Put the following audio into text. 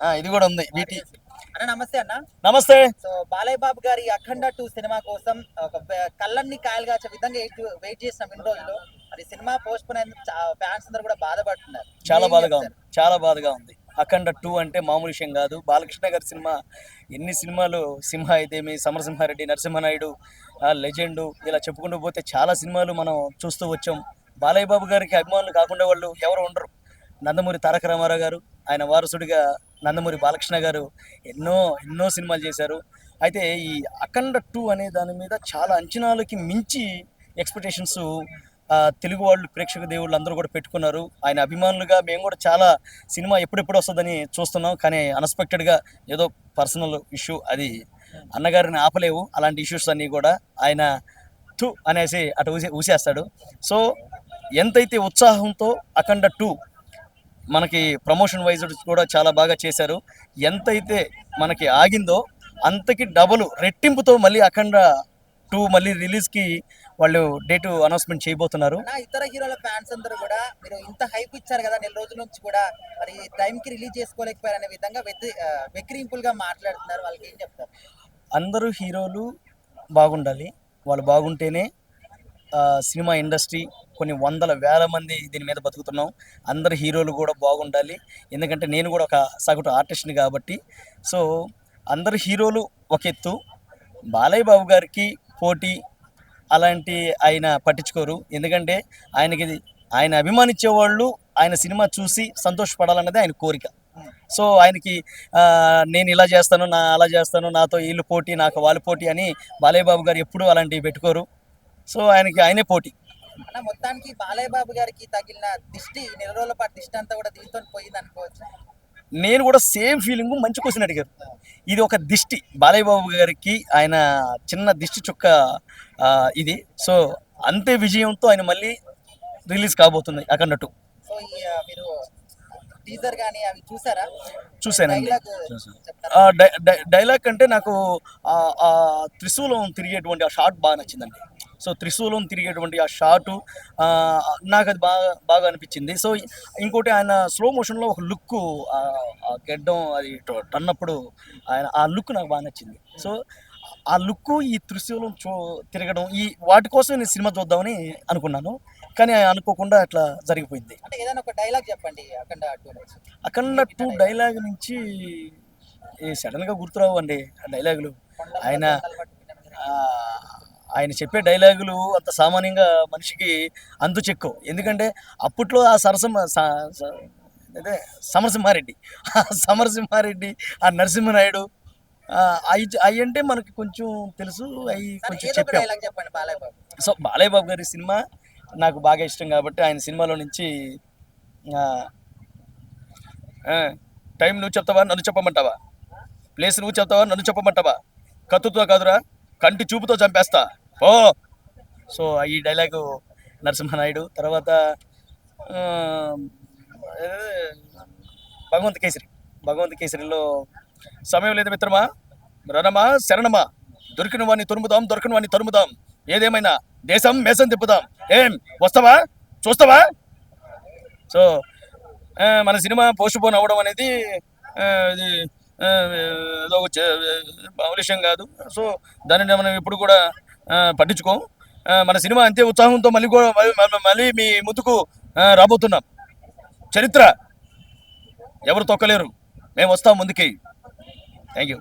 ఆ, ఇది కూడా ఉంది. వీటి అన్న నమస్తే అన్న. నమస్తే. సో బాలయ్య బాబు గారి అఖండ టూ సినిమా కోసం ఒక కళ్ళన్ని కాయలు కాచే విధంగా వెయిట్ చేసిన ఇన్ని రోజులు మరి సినిమా పోస్ట్ పోయిన ఫ్యాన్స్ అందరూ కూడా బాధపడుతున్నారు. చాలా బాధగా ఉంది? చాలా బాధగా ఉంది. అఖండ టూ అంటే మామూలు విషయం కాదు. బాలకృష్ణ గారి సినిమా ఎన్ని సినిమాలు సింహ అయితేమి సమరసింహారెడ్డి నరసింహనాయుడు లెజెండ్ ఇలా చెప్పుకుంటూ పోతే చాలా సినిమాలు మనం చూస్తూ వచ్చాం. బాలయ్య బాబు గారికి అభిమానులు కాకుండా వాళ్ళు ఎవరు ఉండరు. నందమూరి తారక రామారావు గారు ఆయన వారసుడిగా నందమూరి బాలకృష్ణ గారు ఎన్నో ఎన్నో సినిమాలు చేశారు. అయితే ఈ అఖండ టూ అనే దాని మీద చాలా అంచనాలకి మించి ఎక్స్పెక్టేషన్స్ తెలుగు వాళ్ళు ప్రేక్షక దేవుళ్ళు అందరూ కూడా పెట్టుకున్నారు. ఆయన అభిమానులుగా మేము కూడా చాలా సినిమా ఎప్పుడెప్పుడు వస్తుందని చూస్తున్నాం. కానీ అన్ఎక్స్పెక్టెడ్గా ఏదో పర్సనల్ ఇష్యూ అది అన్నగారిని ఆపలేవు. అలాంటి ఇష్యూస్ అన్నీ కూడా ఆయన టూ అనేసి అటు ఊసే ఊసేస్తాడు. సో ఎంతైతే ఉత్సాహంతో అఖండ టూ మనకి ప్రమోషన్ వైజ్ కూడా చాలా బాగా చేశారు. ఎంతైతే మనకి ఆగిందో అంతకి డబుల్ రెట్టింపుతో మళ్ళీ అఖండ టూ మళ్ళీ రిలీజ్కి వాళ్ళు డేటు అనౌన్స్మెంట్ చేయబోతున్నారు. ఇతర హీరోల ఫ్యాన్స్ అందరూ కూడా మీరు ఇంత హైప్ ఇచ్చారు కదా నెల రోజుల నుంచి కూడా మరి టైం కి రిలీజ్ చేసుకోలేకపోయారు అనే విధంగా వెక్కిరింపులుగా మాట్లాడుతున్నారు. వాళ్ళకి ఏం చెప్తారు? అందరూ హీరోలు బాగుండాలి. వాళ్ళు బాగుంటేనే సినిమా ఇండస్ట్రీ కొన్ని వందల వేల మంది దీని మీద బతుకుతున్నాం. అందరు హీరోలు కూడా బాగుండాలి. ఎందుకంటే నేను కూడా ఒక సగటు ఆర్టిస్ట్ని కాబట్టి. సో అందరు హీరోలు ఒక ఎత్తు. బాలయ్య బాబు గారికి పోటీ అలాంటి ఆయన పట్టించుకోరు. ఎందుకంటే ఆయనకి ఆయన అభిమానించే వాళ్ళు ఆయన సినిమా చూసి సంతోషపడాలన్నది ఆయన కోరిక. సో ఆయనకి నేను ఇలా చేస్తాను నా అలా చేస్తాను నాతో వీళ్ళు పోటీ నాకు వాళ్ళు పోటీ అని బాలయ్య బాబు గారు ఎప్పుడూ అలాంటివి పెట్టుకోరు. సో ఆయనకి ఆయనే పోటీ. అన్న మొత్తానికి బాలయ్య బాబు గారికి తగిలిన దిష్టి నెల రోజుల పాటు దిష్టి అంతా కూడా దీంతో పోయింది అనుకోవచ్చు. నేను కూడా సేమ్ ఫీలింగ్ మంచి క్వశ్చన్ అడిగారు. ఇది ఒక దిష్టి. బాలయ్య బాబు గారికి ఆయన చిన్న దిష్టి చుక్క ఇది. సో అంతే విజయంతో ఆయన మళ్ళీ రిలీజ్ కాబోతుంది అక్కడట్టు సో మీరు టీజర్ కానీ అవి చూసారా? చూశానండి. డైలాగ్ కంటే నాకు త్రిశూలం తిరిగేటువంటి ఆ షాట్ బాగా నచ్చిందండి. సో త్రిశూలం తిరిగేటువంటి ఆ షాటు నాకు అది బాగా బాగా అనిపించింది. సో ఇంకోటి ఆయన స్లో మోషన్లో ఒక లుక్ ఆ గెడ్డం అది టన్నప్పుడు ఆయన ఆ లుక్ నాకు బాగా నచ్చింది. సో ఆ లుక్ ఈ త్రిశూలం చూ తిరగడం ఈ వాటి కోసం నేను సినిమా చూద్దామని అనుకున్నాను. కానీ అనుకోకుండా అట్లా జరిగిపోయింది. అంటే ఏదైనా ఒక డైలాగ్ చెప్పండి అఖండ అఖండ టూ డైలాగ్ నుంచి సడన్గా గుర్తురావు అండి ఆ డైలాగులు ఆయన కొండలు పట్టుకునే మీరు. ఆ, ఆయన చెప్పే డైలాగులు అంత సామాన్యంగా మనిషికి అంతు చెక్కు ఎందుకంటే అప్పట్లో ఆ సరసమ అదే సమరసింహారెడ్డి. ఆ సమరసింహారెడ్డి ఆ నరసింహనాయుడు అవి అవి అంటే మనకి కొంచెం తెలుసు అవి కొంచెం చెప్పాం. డైలాగ్ చెప్పండి బాలయ్య బాబు సో బాలయ్య బాబు గారి సినిమా నాకు బాగా ఇష్టం కాబట్టి ఆయన సినిమాలో నుంచి టైం నువ్వు చెప్తావా నన్ను చెప్పమంటావా? ప్లేస్ నువ్వు చెప్తావా నన్ను చెప్పమంటావా? కత్తుతో కాదురా కంటి చూపుతో చంపేస్తా. ఓ! సో ఈ డైలాగు నరసింహనాయుడు తర్వాత భగవంత్ కేసరి. భగవంత్ కేసరిలో సమయం లేదు మిత్రమా? రణమా? శరణమా? దొరికిన వాడిని తరుముదాం దొరికిన వాడిని తరుముదాం. ఏదేమైనా దేశం మేసం తిప్పుదాం. ఏం? వస్తావా? చూస్తావా? సో మన సినిమా పోస్ట్ పోన్ అవ్వడం అనేది ఇది ఏదో ఒక మామూలు విషయం కాదు. సో దానిని మనం ఇప్పుడు కూడా పట్టించుకోం. మన సినిమా అంతే ఉత్సాహంతో మళ్ళీ కూడా మళ్ళీ- మీ ముందుకు రాబోతున్నాం. చరిత్ర ఎవరు తొక్కలేరు. మేము వస్తాం ముందుకి. Thank you